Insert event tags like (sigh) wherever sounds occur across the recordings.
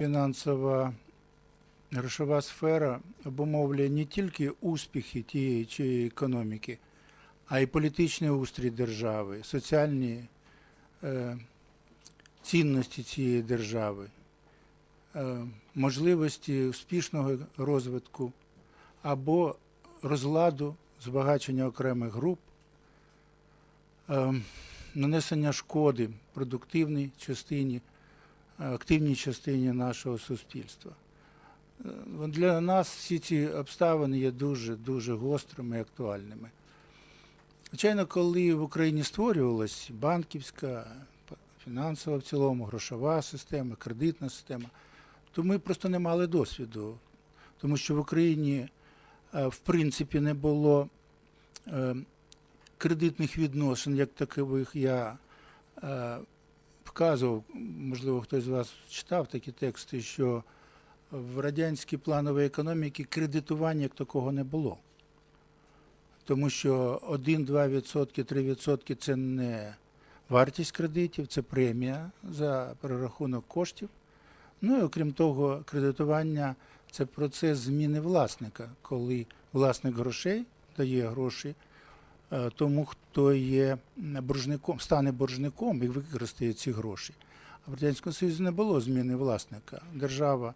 фінансова грошова сфера обумовлює не тільки успіхи тієї чи економіки, а й політичний устрій держави, соціальні е, цінності цієї держави, е, можливості успішного розвитку або розладу, збагачення окремих груп, е, нанесення шкоди продуктивній частині, активній частині нашого суспільства. Е, Для нас всі ці обставини є дуже дуже гострими і актуальними. Звичайно, коли в Україні створювалась банківська, фінансова в цілому, грошова система, кредитна система, то ми просто не мали досвіду, тому що в Україні е, в принципі не було е, кредитних відносин, як такових. Я вказував, можливо, хтось з вас читав такі тексти, що в радянській плановій економіці кредитування як такого не було. Тому що 1-2%, 3% це не вартість кредитів, це премія за перерахунок коштів. Ну і окрім того, кредитування це процес зміни власника, коли власник грошей дає гроші тому, хто є боржником, стане боржником і використає ці гроші. А в Радянському Союзі не було зміни власника. Держава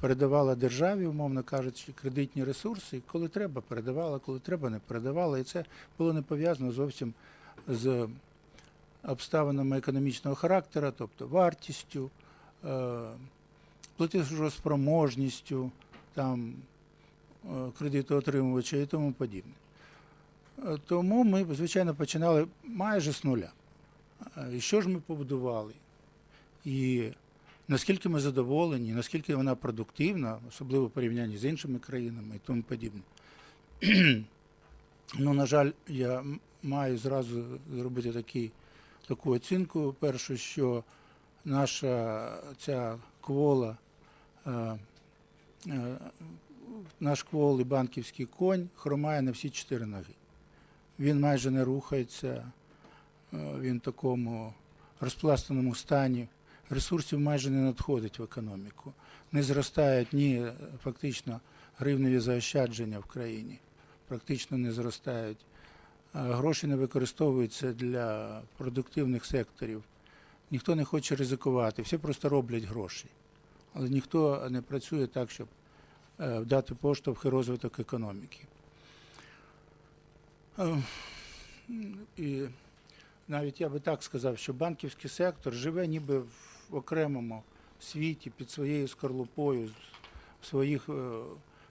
передавала державі, умовно кажучи, кредитні ресурси, коли треба, передавала, коли треба, не передавала. І це було не пов'язано зовсім з обставинами економічного характеру, тобто вартістю, е, платежоспроможністю, там, е, кредитоотримувача і тому подібне. Е, Тому ми, звичайно, починали майже з нуля. Е, І що ж ми побудували? І наскільки ми задоволені, наскільки вона продуктивна, особливо в порівнянні з іншими країнами і тому подібне. (clears throat) ну, на жаль, я маю зразу зробити такий, таку оцінку. Перше, що наша ця квола, е, е, наш квол і банківський конь хромає на всі чотири ноги. Він майже не рухається, е, він в такому розпластаному стані ресурсів майже не надходить в економіку. Не зростають ні е, фактично гривневі заощадження в країні, практично не зростають. Гроші не використовуються для продуктивних секторів. Ніхто не хоче ризикувати, всі просто роблять гроші. Але ніхто не працює так, щоб е, дати і розвиток економіки. Е, І навіть я би так сказав, що банківський сектор живе ніби в окремому світі під своєю скорлупою, в своїх е,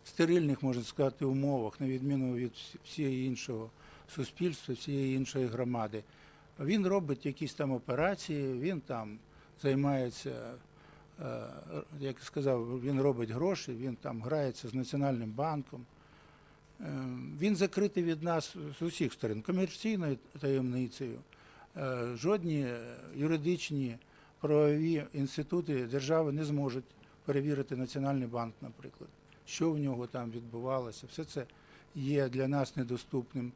стерильних, можна сказати, умовах, на відміну від всієї іншого суспільства, всієї іншої громади. Він робить якісь там операції, він там займається, е, як я сказав, він робить гроші, він там грається з Національним банком. Е, Він закритий від нас з усіх сторон комерційною таємницею. Е, Жодні юридичні правові інститути держави не зможуть перевірити Національний банк, наприклад, що в нього там відбувалося. Все це є для нас недоступним.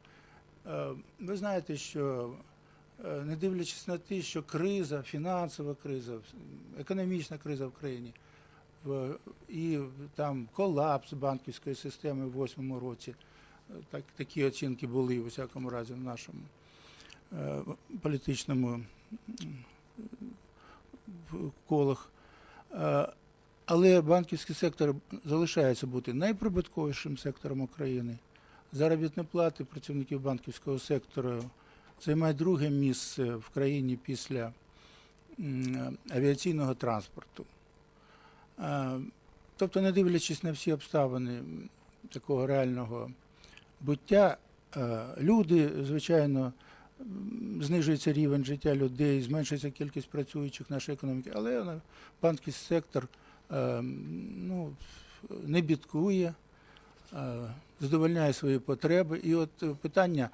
Е, Ви знаєте, що не дивлячись на те, що криза, фінансова криза, економічна криза в країні, і там колапс банківської системи в 2008 році. Так, такі оцінки були, у всякому разі, в нашому е, політичному колах. Е, Але банківський сектор залишається бути найприбутковішим сектором України. Заробітні плати працівників банківського сектору займають друге місце в країні після авіаційного транспорту. Тобто, не дивлячись на всі обставини такого реального буття, люди, звичайно, знижується рівень життя людей, зменшується кількість працюючих в нашій економіці, але банківський сектор ну, не бідкує, задовольняє свої потреби. І от е, питання,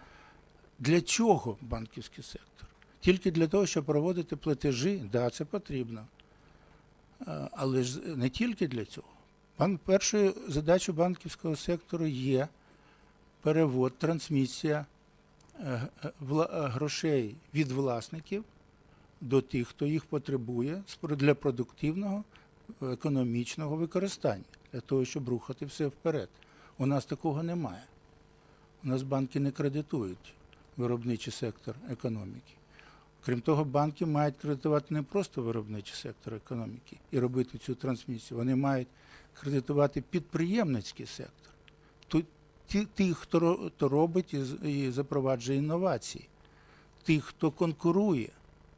для чого банківський сектор? Тільки для того, щоб проводити платежі, да, це потрібно. Але ж не тільки для цього. Бан- Першою задачою банківського сектору є перевод, трансмісія е, е, е, грошей від власників до тих, хто їх потребує для продуктивного економічного використання для того, щоб рухати все вперед. У нас такого немає. У нас банки не кредитують виробничий сектор економіки. Крім того, банки мають кредитувати не просто виробничий сектор економіки і робити цю трансмісію. Вони мають кредитувати підприємницький сектор. Тих, хто, ро- робить і, запроваджує інновації, тих, хто конкурує,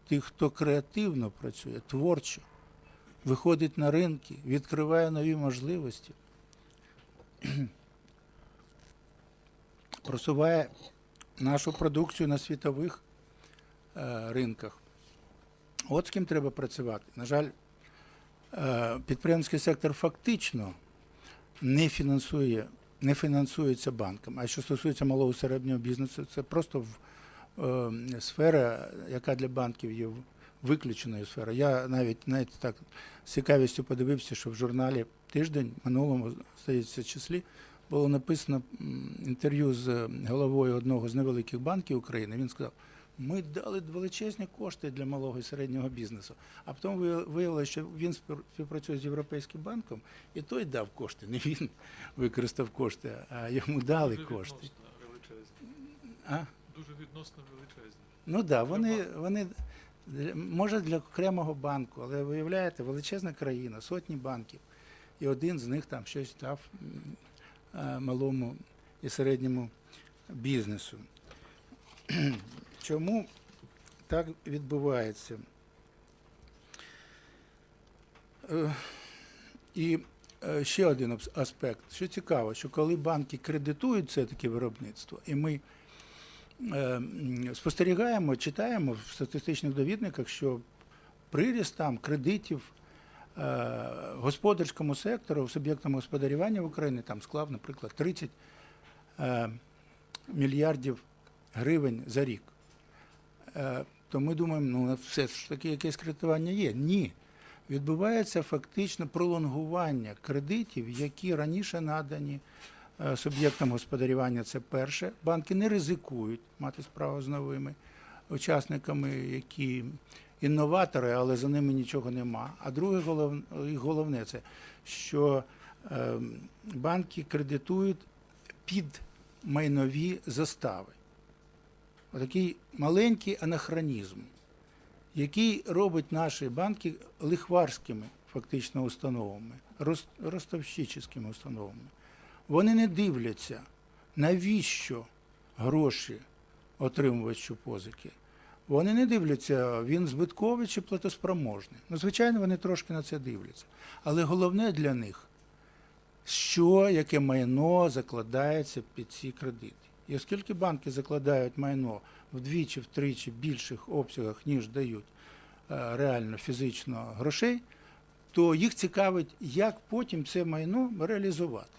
тих, хто креативно працює, творчо, виходить на ринки, відкриває нові можливості, (clears throat) просуває нашу продукцію на світових ринках. От з ким треба працювати. На жаль, е, підприємський сектор фактично не фінансує, не фінансується банком. А що стосується малого середнього бізнесу, це просто е, сфера, яка для банків є виключеною сферою. Я навіть знаєте, так з цікавістю подивився, що в журналі тиждень минулому, здається, числі було написано інтерв'ю з е, головою одного з невеликих банків України. Він сказав: ми дали величезні кошти для малого і середнього бізнесу. А потім вия- виявилося, що він співпрацює з Європейським банком, і той дав кошти. Не він використав кошти, а йому дали Дуже кошти. відносно. А? Дуже відносно величезні. Ну так, да, вони, вони може для окремого банку, але виявляєте, величезна країна, сотні банків, і один з них там щось дав малому і середньому бізнесу. Чому так відбувається? Е, І е, ще один аспект. Що цікаво, що коли банки кредитують це таке виробництво, і ми е, спостерігаємо, читаємо в статистичних довідниках, що приріст там кредитів господарському сектору, суб'єктам господарювання в Україні там склав, наприклад, 30 е, мільярдів гривень за рік. Е, то ми думаємо, ну все ж таки якесь кредитування є. Ні. Відбувається фактично пролонгування кредитів, які раніше надані е, суб'єктам господарювання. Це перше. Банки не ризикують мати справу з новими учасниками, які інноватори, але за ними нічого нема. А друге голов- головне це, що е, банки кредитують під майнові застави. Отакий маленький анахронізм, який робить наші банки лихварськими фактично установами, ростовщичськими установами. Вони не дивляться, навіщо гроші отримувачу позики. Вони не дивляться, він збитковий чи платоспроможний. Ну, звичайно, вони трошки на це дивляться. Але головне для них, що, яке майно закладається під ці кредити. І оскільки банки закладають майно вдвічі, втричі більших обсягах, ніж дають е, реально фізично грошей, то їх цікавить, як потім це майно реалізувати.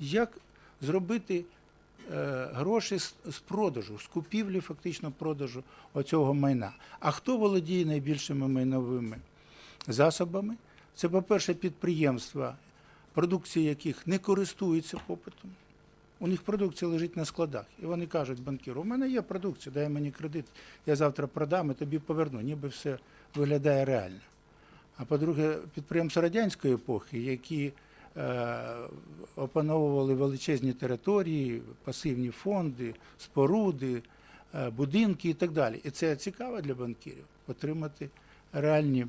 Як зробити е, гроші з, продажу, з купівлі фактично продажу оцього майна. А хто володіє найбільшими майновими засобами? Це, по-перше, підприємства, продукція яких не користується попитом. У них продукція лежить на складах. І вони кажуть банкіру, у мене є продукція, дай мені кредит, я завтра продам і тобі поверну, ніби все виглядає реально. А по-друге, підприємства радянської епохи, які е, опановували величезні території, пасивні фонди, споруди, е, будинки і так далі. І це цікаво для банкірів отримати реальні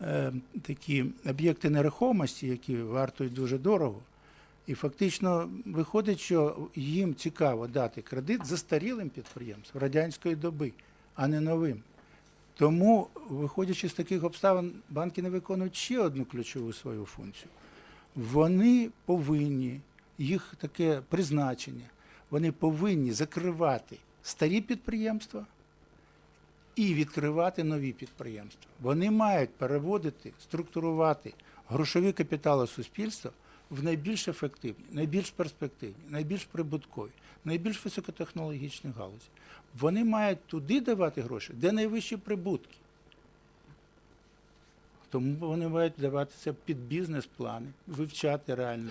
е, такі об'єкти нерухомості, які вартують дуже дорого. І фактично виходить, що їм цікаво дати кредит застарілим підприємствам радянської доби, а не новим. Тому, виходячи з таких обставин, банки не виконують ще одну ключову свою функцію. Вони повинні, їх таке призначення, вони повинні закривати старі підприємства і відкривати нові підприємства. Вони мають переводити, структурувати грошові капітали суспільства в найбільш ефективні, найбільш перспективні, найбільш прибуткові, найбільш високотехнологічні галузі. Вони мають туди давати гроші, де найвищі прибутки. Тому вони мають давати це під бізнес-плани, вивчати реально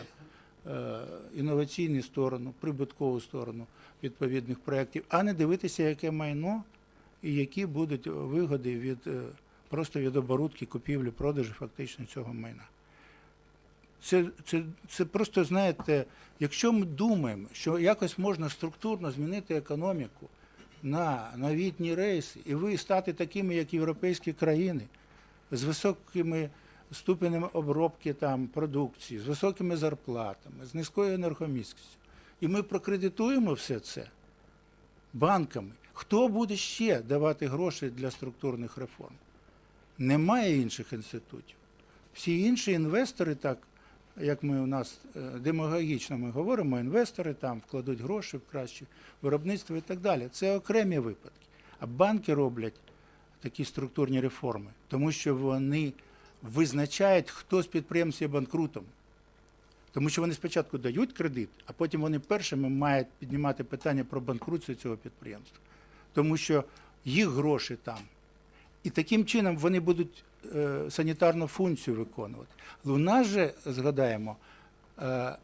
е, інноваційну сторону, прибуткову сторону відповідних проєктів, а не дивитися, яке майно і які будуть вигоди від е, просто від оборудки, купівлі, продажу фактично цього майна. Це, це, це просто, знаєте, якщо ми думаємо, що якось можна структурно змінити економіку на новітні рейси, і ви стати такими, як європейські країни, з високими ступенями обробки там, продукції, з високими зарплатами, з низькою енергомісткістю. І ми прокредитуємо все це банками. Хто буде ще давати гроші для структурних реформ? Немає інших інститутів. Всі інші інвестори, так як ми у нас е, демагогічно ми говоримо, інвестори там вкладуть гроші в краще виробництво і так далі. Це окремі випадки. А банки роблять такі структурні реформи, тому що вони визначають, хто з підприємців є банкрутом. Тому що вони спочатку дають кредит, а потім вони першими мають піднімати питання про банкрутство цього підприємства. Тому що їх гроші там. І таким чином вони будуть санітарну функцію виконувати. Але у нас же, згадаємо, е,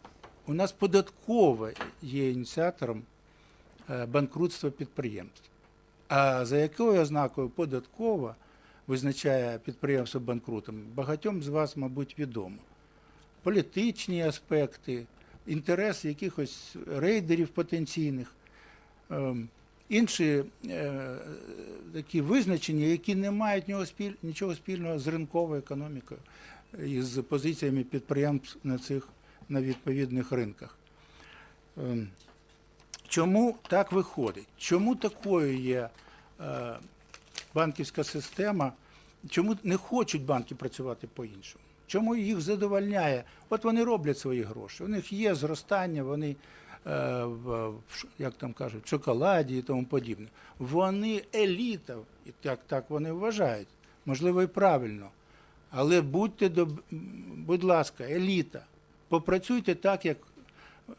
у нас податкове є ініціатором е, банкрутства підприємств. А за якою ознакою податкова визначає підприємство банкрутом, багатьом з вас, мабуть, відомо. Політичні аспекти, інтерес якихось рейдерів потенційних, ем, інші е, такі визначення, які не мають нічого спільного з ринковою економікою і з позиціями підприємств на цих на відповідних ринках. Ем, Чому так виходить? Чому такою є е, банківська система? Чому не хочуть банки працювати по-іншому? Чому їх задовольняє? От вони роблять свої гроші. У них є зростання, вони е, в, в як там кажуть, шоколаді і тому подібне. Вони еліта, і так, так вони вважають. Можливо, і правильно. Але будьте доб... будь ласка, еліта. Попрацюйте так, як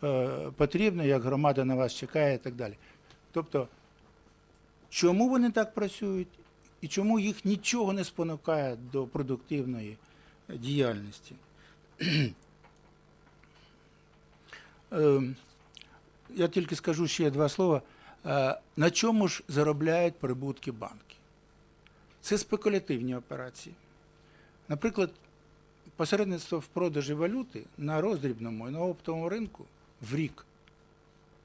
е, потрібно, як громада на вас чекає і так далі. Тобто, чому вони так працюють і чому їх нічого не спонукає до продуктивної діяльності? (clears throat) Я тільки скажу ще два слова. Е, На чому ж заробляють прибутки банки? Це спекулятивні операції. Наприклад, посередництво в продажі валюти на роздрібному і на оптовому ринку в рік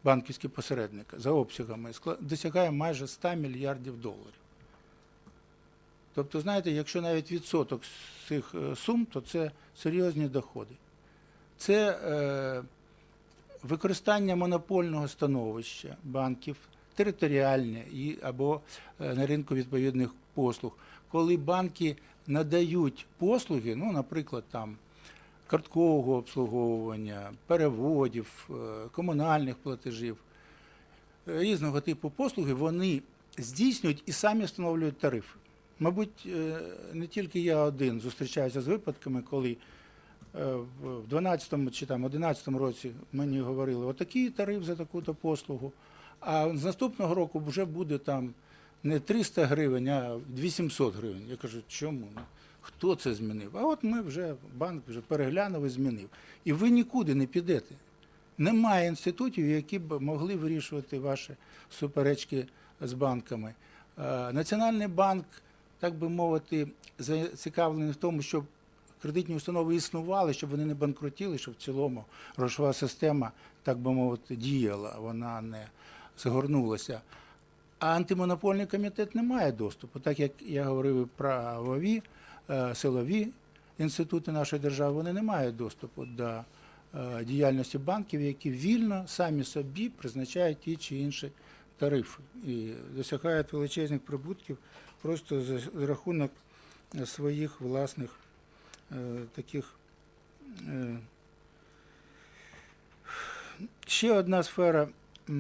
банківські посередники за обсягами досягає майже 100 мільярдів доларів. Тобто, знаєте, якщо навіть відсоток цих е, сум, то це серйозні доходи. Це е, використання монопольного становища банків, територіальне і, або е, на ринку відповідних послуг, коли банки надають послуги, ну, наприклад, там карткового обслуговування, переводів, е, комунальних платежів, е, різного типу послуги, вони здійснюють і самі встановлюють тарифи. Мабуть, не тільки я один зустрічаюся з випадками, коли в 12 чи там 11 році мені говорили, отакий тариф за таку-то послугу, а з наступного року вже буде там не 300 гривень, а 800 гривень. Я кажу, чому? Ну, Хто це змінив? А от ми вже, банк вже переглянув і змінив. І ви нікуди не підете. Немає інститутів, які б могли вирішувати ваші суперечки з банками. Е, Національний банк, так би мовити, зацікавлений в тому, щоб кредитні установи існували, щоб вони не банкрутіли, щоб в цілому грошова система, так би мовити, діяла, вона не згорнулася. А антимонопольний комітет не має доступу, так як я говорив і правові, е, силові інститути нашої держави, вони не мають доступу до е, діяльності банків, які вільно самі собі призначають ті чи інші тарифи і досягають величезних прибутків просто за рахунок своїх власних таких. Е. Ще одна сфера е,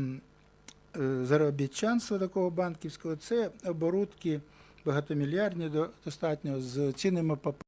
заробітчанства такого банківського це оборудки багатомільярдні до- достатньо з цінними паперами.